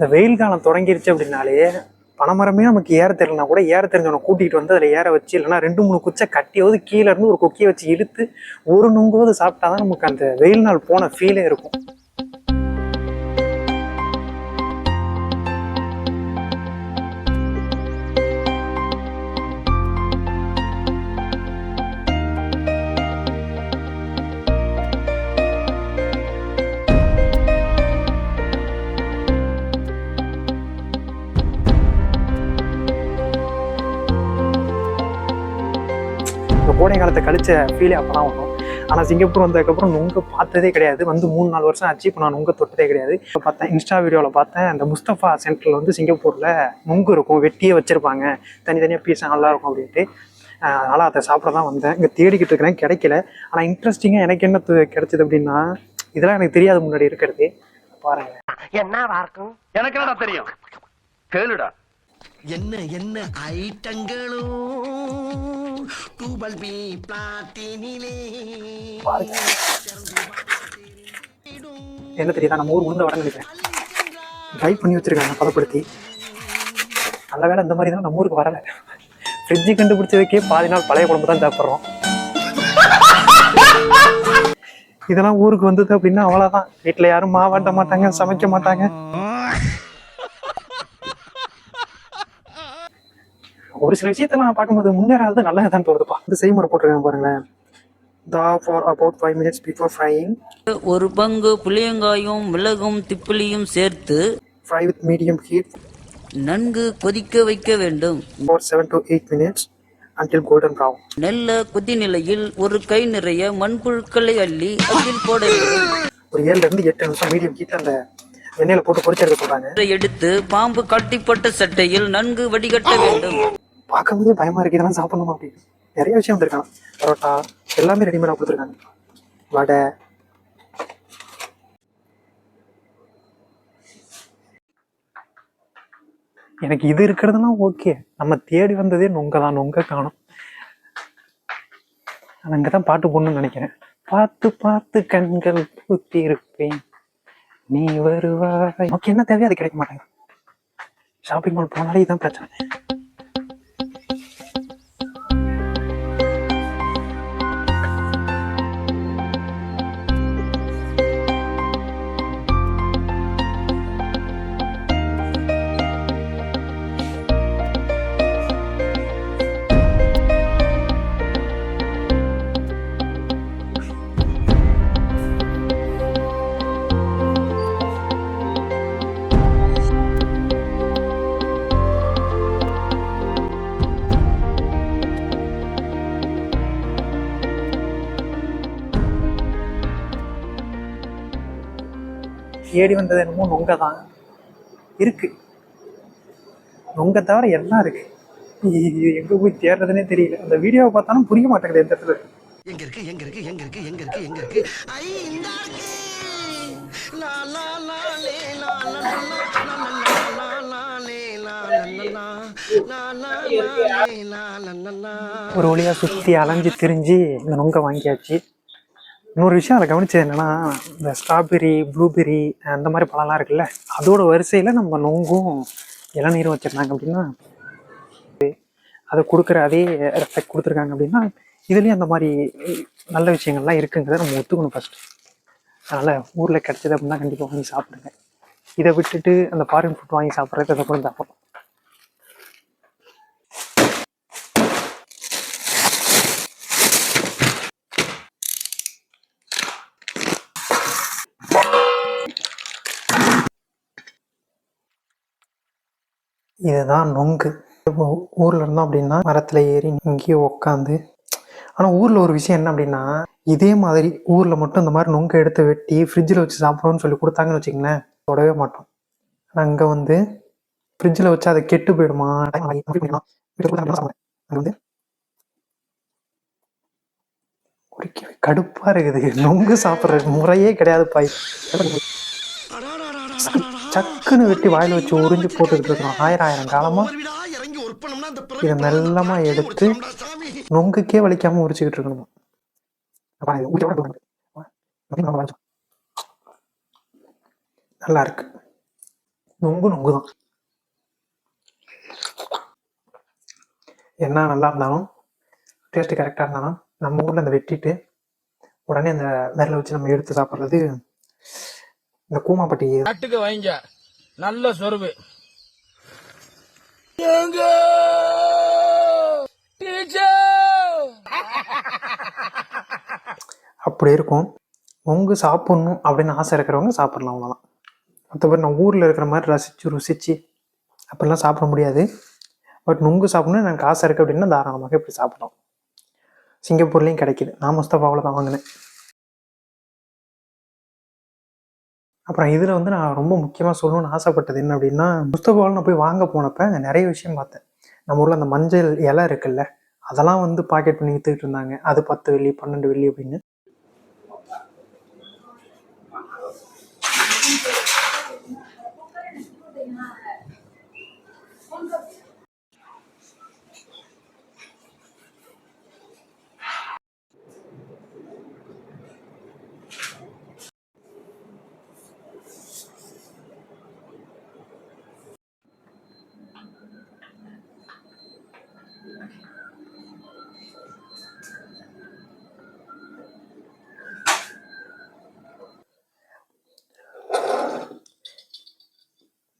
இந்த வெயில் காலம் தொடங்கிருச்சு அப்படின்னாலே பனைமரமே நமக்கு ஏற தெரியலனா கூட ஏற தெரிஞ்சவனை கூட்டிகிட்டு வந்து அதில் ஏற வச்சு இல்லைன்னா ரெண்டு மூணு குச்சை கட்டியாவது கீழே இருந்து ஒரு கொக்கியை வச்சு இழுத்து ஒரு நுங்காவது சாப்பிட்டாதான் நமக்கு அந்த வெயில் நாள் போன ஃபீலே இருக்கும். காலத்தை கழிச்ச ஃபீலே அப்போ தான் வரும். ஆனால் சிங்கப்பூர் வந்ததுக்கப்புறம் நுங்க பார்த்ததே கிடையாது. வந்து மூணு நாலு வருஷம் ஆச்சு. இப்போ நான் நுங்க தொட்டதே கிடையாது. இப்போ பார்த்தேன் இன்ஸ்டா வீடியோவில் பார்த்தேன் அந்த முஸ்தபா சென்டரில் வந்து சிங்கப்பூரில் நுங்கு இருக்கும். வெட்டியே வச்சுருப்பாங்க. தனித்தனியாக பீஸ் நல்லா இருக்கும் அப்படின்ட்டு. அதனால் அதை சாப்பிட தான் வந்தேன். இங்கே தேடிக்கிட்டு இருக்கிறேன். கிடைக்கல. ஆனால் இன்ட்ரெஸ்டிங்காக எனக்கு என்ன கிடைச்சது அப்படின்னா இதெல்லாம் எனக்கு தெரியாது முன்னாடி இருக்கிறது. பாருங்க. எனக்கு என்னடா தெரியும்? கேளுடா. என்ன என்ன ஐட்டங்களும்? டூபல் பி பிளாட்டினிலே. என்ன தெரியுதா? நம்ம ஊர் உளுந்த வடை நினைக்கிறேன். ட்ரை பண்ணி வச்சிருக்காங்க பதப்படுத்தி. நல்ல வேலை இந்த மாதிரி தான் நம்ம ஊருக்கு வரல. ஃப்ரிட்ஜு கண்டுபிடிச்சதுக்கே பாதி நாள் பழைய குழம்பு தான் சாப்பிட்றோம். இதெல்லாம் ஊருக்கு வந்தது அப்படின்னா அவ்வளோதான் வீட்டில் யாரும் மாவாட்ட மாட்டாங்க சமைக்க மாட்டாங்க. ஒரு சில விஷயத்தெல்லாம் பார்க்கும்போது முன்னேறாது நல்லதான் தோணுதுப்பா. இந்த செய்முறை போட்டிருக்காங்க பாருங்களேன். தா for about five minutes before frying ஒரு பங்கு புளியங்காயும் மிளகும் திப்பிலியும் சேர்த்து fry with medium heat. நன்கு கொதிக்க வைக்க வேண்டும். For 7 to 8 minutes until golden brown. நல்ல கொதிநிலையில் ஒரு கை நிறைய மண்புழுக்களை அள்ளி அதில் போட ஒரு ஏழுல இருந்து எட்டு நிமிஷம் மீடியம் ஹீட் அந்த எண்ணெயில போட்டு பொரிச்செடுக்க இதை எடுத்து பாம்பு கட்டிப்பட்ட சட்டையில் நன்கு வடிகட்ட வேண்டும். பார்க்கும்போதே பயமா இருக்கு. இதெல்லாம் சாப்பிடணுமா அப்படின்னு. நிறைய விஷயம் வந்திருக்கான் பரோட்டா எல்லாமே ரெடிமேடாக கொடுத்துருக்காங்க. வடை. எனக்கு இது இருக்கிறதுலாம் ஓகே நம்ம தேடி வந்ததே நொங்க தான் நொங்க காணும். அங்கே தான் பாட்டு போடணும்னு நினைக்கிறேன். பார்த்து பார்த்து கண்கள் பூத்தி இருப்பேன் நீ வருவாய். நமக்கு என்ன தேவையோ அது கிடைக்க மாட்டேங்குது. ஷாப்பிங் மால் போனாலே இதுதான் பிரச்சனை. தேடி வந்தது என்னமோ நொங்க தான் இருக்கு நொங்க தவிர எல்லாம் இருக்கு இது எங்க போய் தேடுறதுனே தெரியல அந்த வீடியோவை பார்த்தாலும் புரிய மாட்டேங்குது எந்த இடத்துல இருக்கு. எங்க இருக்கு எங்க இருக்கு எங்க இருக்கு எங்க இருக்கு எங்க இருக்கு ஐ இந்த இருக்கு லா லா லா லே லா லா லா லா லா லா லா லே லா லா லா லா லா லா லே லா லா லா லா ஒரு வழியா சுத்தி அலைஞ்சு திரிஞ்சு இந்த நொங்க வாங்கியாச்சு இன்னொரு விஷயம் அதை கவனிச்சது என்னென்னா இந்த ஸ்ட்ராபெரி ப்ளூபெரி அந்த மாதிரி பழம்லாம் இருக்குல்ல அதோட வரிசையில் நம்ம நொங்கும் இளநீரும் வச்சிருந்தாங்க அப்படின்னா அதை கொடுக்குற அதே ரெஸ்பெக்ட் கொடுத்துருக்காங்க அப்படின்னா இதுலேயும் அந்த மாதிரி நல்ல விஷயங்கள்லாம் இருக்குங்கிறத நம்ம ஒத்துக்கணும் ஃபஸ்ட்டு அதனால் ஊரில் கிடச்சிது அப்படின்னா கண்டிப்பாக வாங்கி சாப்பிடுங்க. இதை விட்டுட்டு அந்த ஃபாரின் ஃபுட் வாங்கி சாப்பிட்றது அதை கூட சாப்பிட்றோம் இதுதான் நொங்கு. இப்போ ஊரில் இருந்தோம் அப்படின்னா மரத்தில் ஏறி இங்கேயே உக்காந்து ஆனால் ஊரில் ஒரு விஷயம் என்ன அப்படின்னா இதே மாதிரி ஊரில் மட்டும் இந்த மாதிரி நொங்கு எடுத்து வெட்டி ஃப்ரிட்ஜில் வச்சு சாப்பிடணும்னு சொல்லி கொடுத்தாங்கன்னு வச்சுங்களேன் தொடவே மாட்டோம். ஆனால் அங்கே வந்து ஃப்ரிட்ஜில் வச்சு அதை கெட்டு போயிடுமா? time ஆகி வந்து இருக்குது. நொங்கு சாப்பிட்ற முறையே கிடையாது பாய் சக்குன்னு வெட்டி வாயில வச்சு உறிஞ்சு போட்டுக்கிட்டு இருக்கிறோம் ஆயிரம் ஆயிரம் காலமா? இதை மெல்லமா எடுத்து நொங்குக்கே வலிக்காம உரிச்சுக்கிட்டு இருக்கணும்? நல்லா இருக்கு. நொங்கு நொங்கு தான் என்ன நல்லா இருந்தாலும் டேஸ்ட் கரெக்டாக இருந்தாலும் நம்ம ஊரில் அந்த வெட்டிட்டு உடனே அந்த விரலை வச்சு நம்ம எடுத்து சாப்பிட்றது இந்த கூமாப்பட்டி நாட்டுக்கு வைங்க. நல்ல சொருவு. அப்படி இருக்கும். நொங்கு சாப்பிட்ணும் அப்படின்னு ஆசை இருக்கிறவங்க சாப்பிடலாம் அவ்வளோதான் மற்றபடி நான் ஊரில் இருக்கிற மாதிரி ரசித்து ருசித்து அப்படிலாம் சாப்பிட முடியாது. பட் நொங்கு சாப்பிடணும் எனக்கு ஆசை இருக்குது அப்படின்னா தாராளமாக இப்படி சாப்பிடலாம். சிங்கப்பூர்லேயும் கிடைக்கிது. நான் முஸ்தபாவில் தான் வாங்கினேன். அப்புறம் இதில் வந்து நான் ரொம்ப முக்கியமாக சொல்லணும்னு ஆசைப்பட்டது என்ன அப்படின்னா முஸ்தபாவில் நான் போய் வாங்க போனப்போ நிறைய விஷயம் பார்த்தேன். நம்ம ஊரில் அந்த மஞ்சள் இலை இருக்குல்ல அதெல்லாம் வந்து பாக்கெட் பண்ணி வித்துக்கிட்டு இருந்தாங்க. அது பத்து வெள்ளி பன்னெண்டு வெள்ளி அப்படின்னு.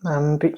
நன்றி